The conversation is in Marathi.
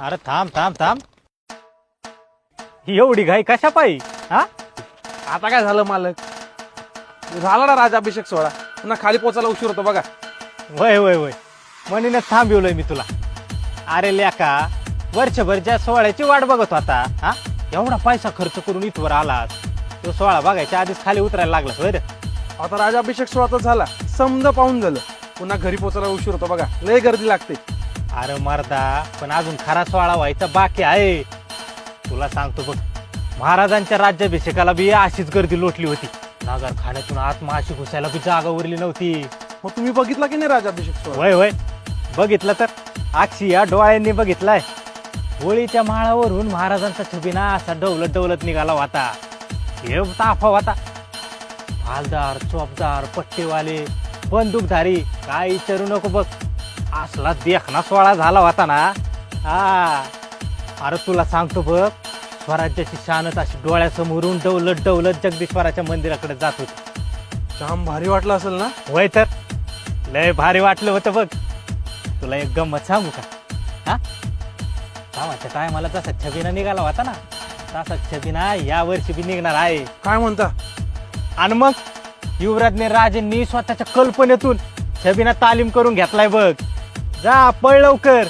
अरे थांब थांब थांब. ही एवढी घाई कशा पायी? हा? आता काय झालं मालक? झाला ना राजाभिषेक सोहळा. पुन्हा खाली पोचायला उशीर होतो बघा. वय वय वय. म्हणूनच थांबवलोय मी तुला. अरे लेका वर्षभर ज्या सोहळ्याची वाट बघत होता हा? एवढा पैसा खर्च करून इथवर आलास. तो सोहळा बघायच्या आधीच खाली उतरायला लागलास होय रे? आता राजाभिषेक सोहळा तर झाला. समज पाहून झालं. पुन्हा घरी पोचायला उशीर होतो बघा. लय गर्दी लागते. अरे मर्दा पण अजून खरा सोहळा व्हायचा बाकी आहे. तुला सांगतो बघ महाराजांच्या राज्याभिषेकाला बी अशीच गर्दी लोटली होती. नागर खाण्यातून आत माशी घुसायला बी जागा उरली नव्हती. मग तुम्ही बघितला की नाही राजाभिषेक सोहळा? वय वय बघितलं तर. अक्षी या डोळ्यांनी बघितलाय. होळीच्या माळावरून महाराजांचा छबिना असा डवलत डवलत निघाला होता. हे ताफा होता. फालदार चोपदार पट्टेवाले बंदूकधारी काय विचारू नको बघ. असला देखना सोळा झाला होता ना? हा. अरे तुला सांगतो बघ स्वराज्याची शानच अशी डोळ्यासमोरून डवलत डवलत जगदीश्वराच्या मंदिराकडे जात होती. जाम भारी वाटलं असेल ना? वय तर. लय भारी वाटलं होतं बघ. तुला एक गंमत सांगू का? हा? गावाच्या टायमाला तसा छबिना निघाला होता ना तसा छबिना या वर्षी बी निघणार आहे. काय म्हणता? आणि मग युवराजने राजेंनी स्वतःच्या कल्पनेतून छबिना तालीम करून घेतलाय बघ. जा पळ लवकर.